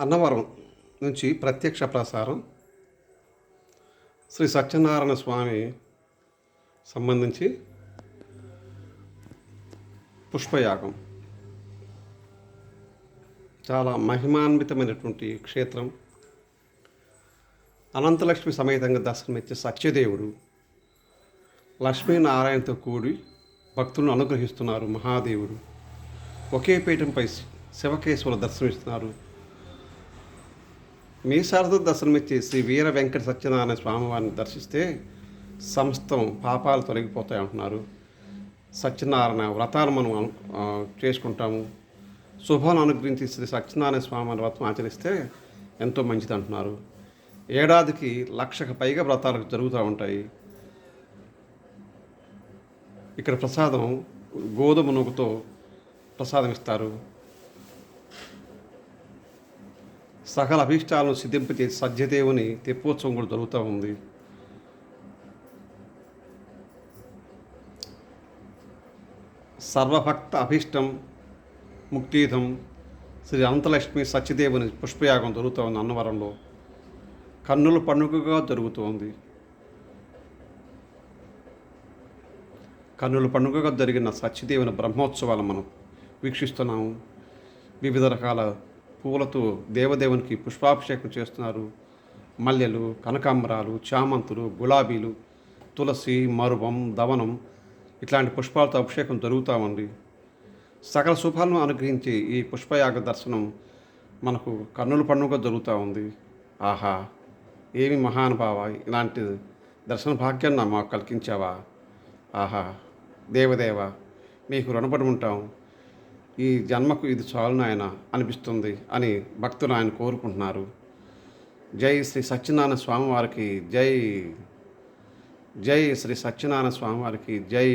అన్నవరం నుంచి ప్రత్యక్ష ప్రసారం శ్రీ సత్యనారాయణ స్వామి సంబంధించి పుష్పయాగం. చాలా మహిమాన్వితమైనటువంటి క్షేత్రం. అనంతలక్ష్మి సమేతంగా దర్శనమిచ్చే సత్యదేవుడు లక్ష్మీనారాయణతో కూడి భక్తులను అనుగ్రహిస్తున్నారు మహాదేవుడు. ఒకే పీఠంపై శివకేశ్వర దర్శనమిస్తున్నారు. మీ శారద దర్శనమిచ్చే శ్రీ వీర వెంకట సత్యనారాయణ స్వామివారిని దర్శిస్తే సమస్తం పాపాలు తొలగిపోతాయి అంటున్నారు. సత్యనారాయణ వ్రతాలు మనం చేసుకుంటాము. శుభాన్ని అనుగ్రహించి శ్రీ సత్యనారాయణ స్వామి వ్రతం ఆచరిస్తే ఎంతో మంచిది అంటున్నారు. ఏడాదికి లక్షకు పైగా వ్రతాలు జరుగుతూ ఉంటాయి. ఇక్కడ ప్రసాదం గోధుమ నూగుతో ప్రసాదం ఇస్తారు. సకల అభీష్టాలను సిద్ధింపచేసి సత్యదేవుని తెప్పోత్సవం కూడా జరుగుతూ ఉంది. సర్వభక్త అభీష్టం ముక్తీధం శ్రీ అనంతలక్ష్మి సత్యదేవుని పుష్పయాగం జరుగుతూ ఉంది అన్నవరంలో. కన్నుల పండుగగా జరుగుతోంది కన్నుల పండుగగా జరిగిన సత్యదేవుని బ్రహ్మోత్సవాలు మనం వీక్షిస్తున్నాము. వివిధ రకాల పూలతో దేవదేవునికి పుష్పాభిషేకం చేస్తున్నారు. మల్లెలు కనకాంబరాలు చామంతులు గులాబీలు తులసి మరువం దవనం ఇట్లాంటి పుష్పాలతో అభిషేకం జరుగుతూ ఉంది. సకల శుభాలను అనుగ్రహించి ఈ పుష్పయాగ దర్శనం మనకు కన్నుల పండుగ జరుగుతూ ఉంది. ఆహా ఏమి మహానుభావ ఇలాంటి దర్శన భాగ్యాన్ని మాకు కలిగించావా ఆహా దేవదేవ మీకు రుణపడి ఉంటాం. ఈ జన్మకు ఇది చాలు నాయన అనిపిస్తుంది అని భక్తులు ఆయన కోరుకుంటున్నారు. జై శ్రీ సత్యనారాయణ స్వామివారికి జై జై శ్రీ సత్యనారాయణ స్వామివారికి జై.